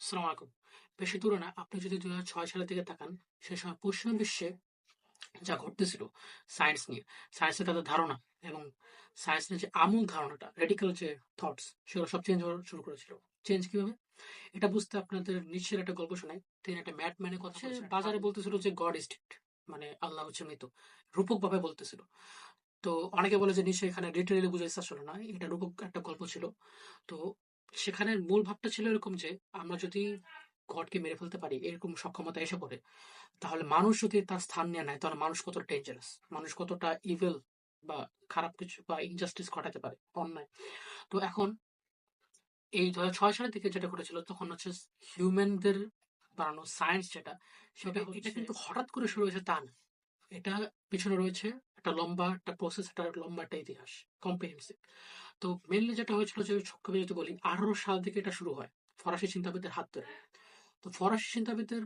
আসসালামু আলাইকুম। বেশি দূরে না, আপনি যদি ২০০৬ সালের দিকে তাকান, সে সময় পশ্চিমা বিশ্বে যা ঘটতেছিল সায়েন্স নিয়ে, সায়েন্সের তাদের ধারণা এবং সায়েন্স নিয়ে যে আমূল ধারণাটা, রেডিক্যাল যে থটস, সেগুলো সব চেঞ্জ হওয়া শুরু করেছিল। চেঞ্জ কীভাবে? এটা বুঝতে আপনাদের নিশ্চয়ই একটা গল্প শোনাই। তিনি একটা ম্যাডম্যানের কথা সে বাজারে বলতেছিল যে গড ইজ ডেড, মানে আল্লাহ হচ্ছে মৃত। রূপকভাবে বলতেছিল। তো অনেকে বলে যে নিশ্চয়ই এখানে লিটারেলি বুঝাইছে আসলে না। এটা রূপক একটা গল্প ছিল। তো সেখানের মূল ভাবটা ছিল এরকম যে আমরা যদি গডকে মেরে ফেলতে পারি, এরকম সক্ষমতা এসে পড়ে, তাহলে মানুষ যদি তার স্থান নিয়ে নেয়, তাহলে মানুষ কতটা ডেঞ্জারাস, মানুষ কতটা ইভেল বা খারাপ কিছু বা ইনজাস্টিস ঘটাতে পারে, অন্যায়। তো এখন এই ২০০৬ সালের দিকে যেটা ঘটেছিল তখন হচ্ছে হিউম্যানদের বানানো সায়েন্স যেটা, সেটা এটা কিন্তু হঠাৎ করে শুরু হয়েছে তা না। এটা পিছনে রয়েছে একটা লম্বা একটা প্রসেস, একটা লম্বা একটা ইতিহাস, কম্প্রিহেনসিভ। তো মেইনলি যেটা হয়েছিল যে সংক্ষেপে যদি বলি, ১৮০০ সাল থেকে এটা শুরু হয়। ফরাসি চিন্তাবিদদের হাত ধরে। তো ফরাসি চিন্তাবিদদের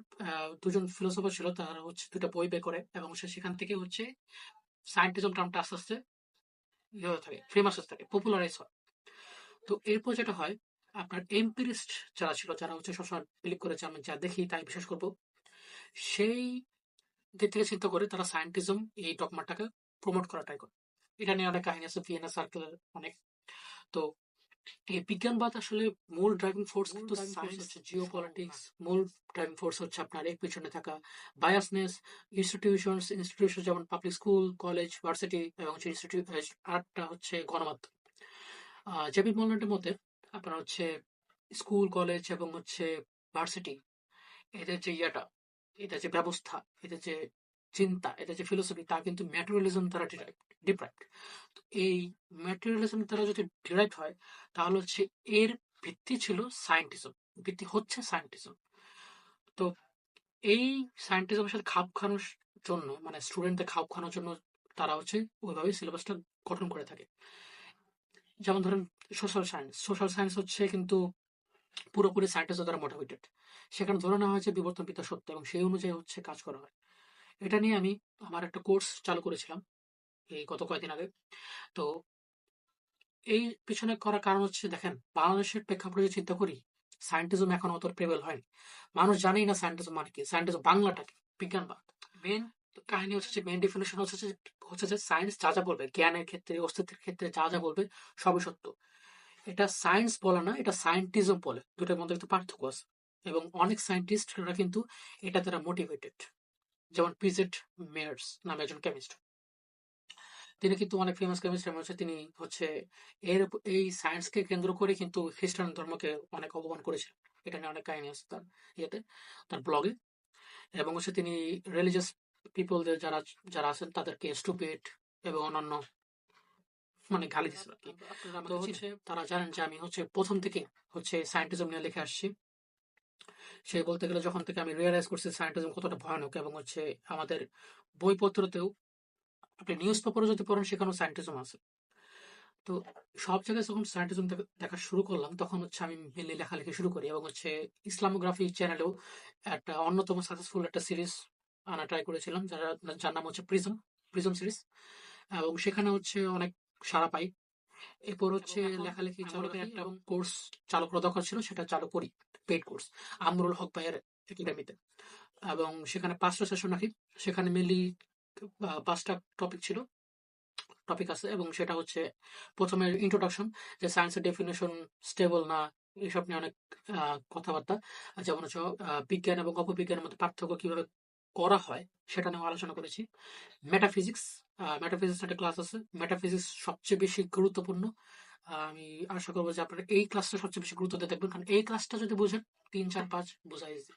দুজন ২ জন ফিলোসোফার ছিল। তারা হচ্ছে ২ টা বই বের করে এবং সেখান থেকে হচ্ছে সায়েন্টিজম টার্মটা আস্তে, আস্তে ইয়ে থাকে, ফেমাস থাকে, পপুলারাইজ হয়। তো এরপর যেটা হয়, আপনার এম্পিরিস্ট যারা ছিল, যারা হচ্ছে সবসময় বিলিভ করেছে আমি যা দেখি তাই বিশ্বাস করব। সেই দিক থেকে চিন্তা করে তারা সায়েন্টিজম এই ডগমাটাকে প্রমোট করার ট্রাই করে। এটা নিয়ে অনেক কাহিনী আছে, ভিয়েনা সার্কেলের অনেক। তো এই বিজ্ঞানবাদ আসলে মূল ড্রাইভিং ফোর্স কিন্তু সায়েন্স হচ্ছে হচ্ছে জিওপলিটিক্স, মূল ড্রাইভিং ফোর্স হচ্ছে আপনার এর পেছনে থাকা বায়াসনেস, ইনস্টিটিউশনস, ইনস্টিটিউশন যেমন পাবলিক স্কুল, কলেজ, ভার্সিটি এবং হচ্ছে ইনস্টিটিউট আরেকটা হচ্ছে গণমাধ্যম। জেপি মর্ল্যান্ডের মতে আপনার হচ্ছে স্কুল, কলেজ এবং হচ্ছে ভার্সিটি এদের যে ইয়েটা, এদের যে ব্যবস্থা, এদের যে চিন্তা, এদের যে ফিলোসফি তা কিন্তু ম্যাটেরিয়ালিজম দ্বারা ডিপ্রাইভড। তো এই ম্যাটেরিয়ালিজম দ্বারা যদি ডিরাইভড হয়, তাহলে হচ্ছে এর ভিত্তি ছিল সায়েন্টিজম। ভিত্তি হচ্ছে সায়েন্টিজম। তো এই সায়েন্টিজমের সাথে খাপ খাওয়ানোর জন্য মানে স্টুডেন্টদের খাপ খাওয়ানোর জন্য তারা হচ্ছে ওইভাবে সিলেবাসটা গঠন করে থাকে। যেমন ধরেন সোশ্যাল সায়েন্স। সোশ্যাল সায়েন্স হচ্ছে কিন্তু পুরোপুরি সায়েন্টিস্টদের দ্বারা মোটিভেটেড। সেখানে ধরে নেওয়া হয়েছে বিবর্তন পিতা সত্য এবং সেই অনুযায়ী হচ্ছে কাজ করা হয়। এটা নিয়ে আমি আমার একটা কোর্স চালু করেছিলাম এই গত কয়েকদিন আগে। তো এই পিছনে করার কারণ হচ্ছে দেখেন, বাংলাদেশের প্রেক্ষাপটে যদি চিন্তা করি, সায়েন্টিজম এখন অত প্রেবেল হয়নি। মানুষ জানেই না সায়েন্টিজম মানে কি, সায়েন্টিজম বাংলাটা কি, বিজ্ঞানবাদ। মেইন কাহিনী হচ্ছে যে মেইন ডেফিনিশন হচ্ছে যে হচ্ছে যে সায়েন্স যা, যা বলবে, জ্ঞানের ক্ষেত্রে, অস্তিত্বের ক্ষেত্রে যা, যা বলবে সবই সত্য। এটা সায়েন্স বলে না, এটা সায়েন্টিজম বলে। দুটার মধ্যে কিন্তু পার্থক্য আছে। এবং অনেক সায়েন্টিস্টরা কিন্তু এটা দ্বারা মোটিভেটেড। যেমন পিজেট মেয়ার্স নামে একজন কেমিস্ট। তিনি কিন্তু অনেক ফেমাস কেমিস্ট এবং হচ্ছে তিনি হচ্ছে এর এই সায়েন্সকে কেন্দ্র করে কিন্তু খ্রিস্টান ধর্মকে অনেক অপমান করেছিলেন। এটা নিয়ে অনেক কাহিনী আছে তার ইয়েতে, তার ব্লগে। এবং হচ্ছে তিনি রিলিজিয়াস পিপলদের যারা যারা আছেন তাদেরকে স্টুপিড এবং অন্যান্য মানে গালি হচ্ছে তারা জানেন যে আমি হচ্ছে প্রথম থেকে হচ্ছে সায়েন্টিজম নিয়ে লিখে আসছি। সে বলতে গেলে যখন থেকে আমি রিয়ালাইজ করছি সায়েন্টিজম কতটা ভয়ানক এবং হচ্ছে আমাদের বইপত্রতেও আপনি নিউজ পেপারও যদি পড়েন সেখানেও সায়েন্টিজম আছে। তো সব জায়গায় যখন সায়েন্টিজম দেখা শুরু করলাম তখন হচ্ছে আমি মেইনলি লেখালেখি শুরু করি এবং হচ্ছে ইসলামোগ্রাফি চ্যানেলেও একটা অন্যতম সাকসেসফুল একটা সিরিজ আনা ট্রাই করেছিলাম যারা যার নাম হচ্ছে প্রিজম, প্রিজম সিরিজ এবং সেখানে হচ্ছে অনেক সাড়া পাই। এরপর হচ্ছে লেখালেখি চালু একটা কোর্স চালু করা দরকার ছিল সেটা চালু করি। Paid course. আমরুল হক ভাইয়ের একাডেমিতে। এবং সেখানে ৫ টা সেশন রাখি। সেখানে মেইনলি আ ৫ টা টপিক ছিল। টপিক আছে এবং সেটা হচ্ছে প্রথমে ইন্ট্রোডাকশন যে সায়েন্সের ডেফিনেশন স্টেবল না এসব নিয়ে অনেক কথাবার্তা। যেমন হচ্ছে বিজ্ঞান এবং অপবিজ্ঞানের মধ্যে পার্থক্য কীভাবে করা হয় সেটা নিয়েও আলোচনা করেছি। মেটাফিজিক্স মেটাফিজিক্স একটা ক্লাস আছে। মেটাফিজিক্স সবচেয়ে বেশি গুরুত্বপূর্ণ। আমি আশা করব যে আপনারা এই ক্লাসটা সবচেয়ে বেশি গুরুত্ব দিয়ে দেখবেন। কারণ এই ক্লাসটা যদি বুঝেন ৩, ৪, ৫ বোঝা ইজি।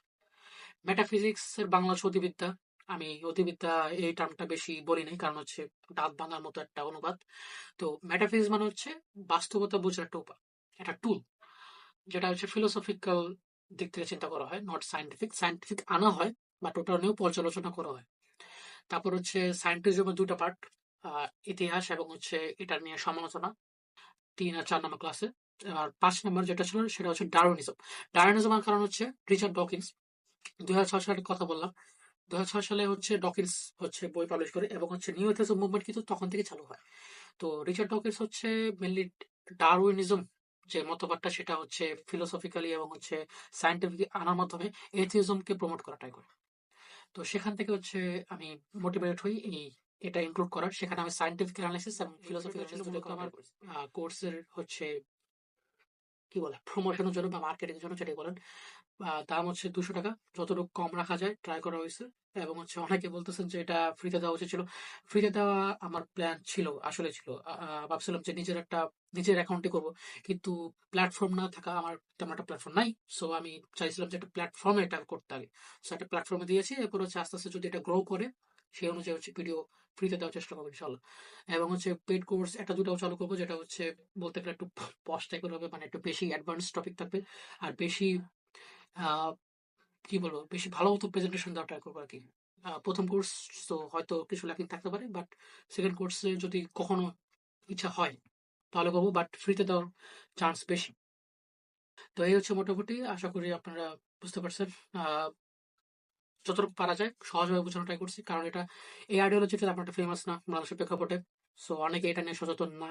মেটাফিজিক্সের বাংলা অতিবিদ্যা। আমি অতিবিদ্যা এই টার্মটা বেশি বলি নাই কারণ হচ্ছে দাঁত ভাঙার মতো একটা অনুবাদ। তো মেটাফিজিক্স মানে হচ্ছে বাস্তবতা বোঝার একটা উপায়। একটা টুল। যেটা হচ্ছে ফিলোসফিক্যাল দিক থেকে চিন্তা করা হয়, নট সাইন্টিফিক সাইন্টিফিক আনা হয় বাট ওটা নিয়েও পর্যালোচনা করা হয়। তারপর হচ্ছে সায়েন্টিজমের ২ টা পার্ট ইতিহাস এবং হচ্ছে এটা নিয়ে সমালোচনা ৩ আর ৪ নাম্বার ক্লাসে। আর ৫ নাম্বার যেটা ছিল সেটা হচ্ছে ডারউইনিজম। ডারউইনিজমের কারণ হচ্ছে রিচার্ড ডকিন্স ২০০৬ সালের কথা বললাম। ২০০৬ সালে হচ্ছে ডকিন্স হচ্ছে বই পাবলিশ করে এবং হচ্ছে নিউ এথিজম মুভমেন্ট কিন্তু তখন থেকে চালু হয়। তো রিচার্ড ডকিন্স হচ্ছে মেইনলি ডারউইনিজম যে মতবাদটা সেটা হচ্ছে ফিলোসফিক্যালি এবং হচ্ছে সায়েন্টিফিক আনার মাধ্যমে এথিজমকে প্রমোট করা ট্রাই করি তো সেখান থেকে হচ্ছে আমি মোটিভেট হই এই এটা ইনক্লুড করার। সেখানে আমি সায়েন্টিফিক অ্যানালিসিস এবং ফিলোসফিক্যাল আমার কোর্সের হচ্ছে কি বলে প্রমোশনের জন্য বা মার্কেটিং এর জন্য যেটাই বলেন। দাম হচ্ছে দুশো টাকা, যতটুকু কম রাখা যায় ট্রাই করা হয়েছে। এবং হচ্ছে অনেকে বলতেছেন যে এটা ফ্রিতে দেওয়া উচিত ছিল। ফ্রিতে দেওয়া আমার প্ল্যান ছিল আসলে ছিল। ভাবছিলাম যে নিজের একটা, নিজের অ্যাকাউন্টে করব। কিন্তু প্ল্যাটফর্ম না থাকা আমার তেমন একটা প্ল্যাটফর্ম নাই। সো আমি চাইছিলাম যে একটা প্ল্যাটফর্মে এটা করতে আগে। সো একটা প্ল্যাটফর্মে দিয়েছি। এরপর হচ্ছে আস্তে আস্তে যদি এটা গ্রো করে সেই অনুযায়ী হচ্ছে ভিডিও ফ্রিতে দেওয়ার চেষ্টা করব ইনশাল্লাহ এবং হচ্ছে পেড কোর্স একটা দুটাও চালু করব, যেটা হচ্ছে বলতে গেলে একটু পশ টাইপের হবে মানে একটু বেশি অ্যাডভান্স টপিক থাকবে। আর বেশি কি বলব, বেশি ভালো মতো প্রেজেন্টেশন দেওয়ার ট্রাই করব আর কি প্রথম কোর্স তো হয়তো কিছু ল্যাকিং থাকতে পারে বাট সেকেন্ড কোর্সে যদি কখনো ইচ্ছা হয়, তাহলে করব বাট ফ্রিতে দেওয়ার চান্স বেশি। তো এই হচ্ছে মোটামুটি, আশা করি আপনারা বুঝতে পারছেন। যতটুকু পারা যায়, সহজভাবে বোঝানো ট্রাই করছি। কারণ এটা এই আইডিওলজিটা তেমন একটা ফেমাস না, বাংলাদেশের প্রেক্ষাপটে। সো অনেকে এটা নিয়ে সচেতন না।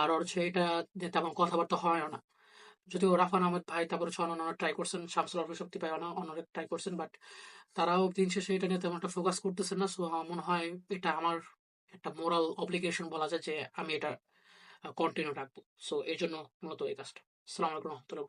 আর হচ্ছে এটা তেমন কথাবার্তা হয় না। যদিও রাফান আহমেদ ভাই, তারপর হচ্ছে অন্যান্য ট্রাই করছেন, শামসুল আরফি শক্তি পায় না অন্যরা ট্রাই করছেন বাট তারাও দিন শেষে এটা নিয়ে তেমন একটা ফোকাস করতেছেন না। সো আমার মনে হয় এটা আমার একটা মোরাল অব্লিগেশন বলা যায় যে আমি এটা কন্টিনিউ রাখব। সো এই জন্য মূলত এই কাজটা। আসসালামু আলাইকুম রহমতুল্লাহ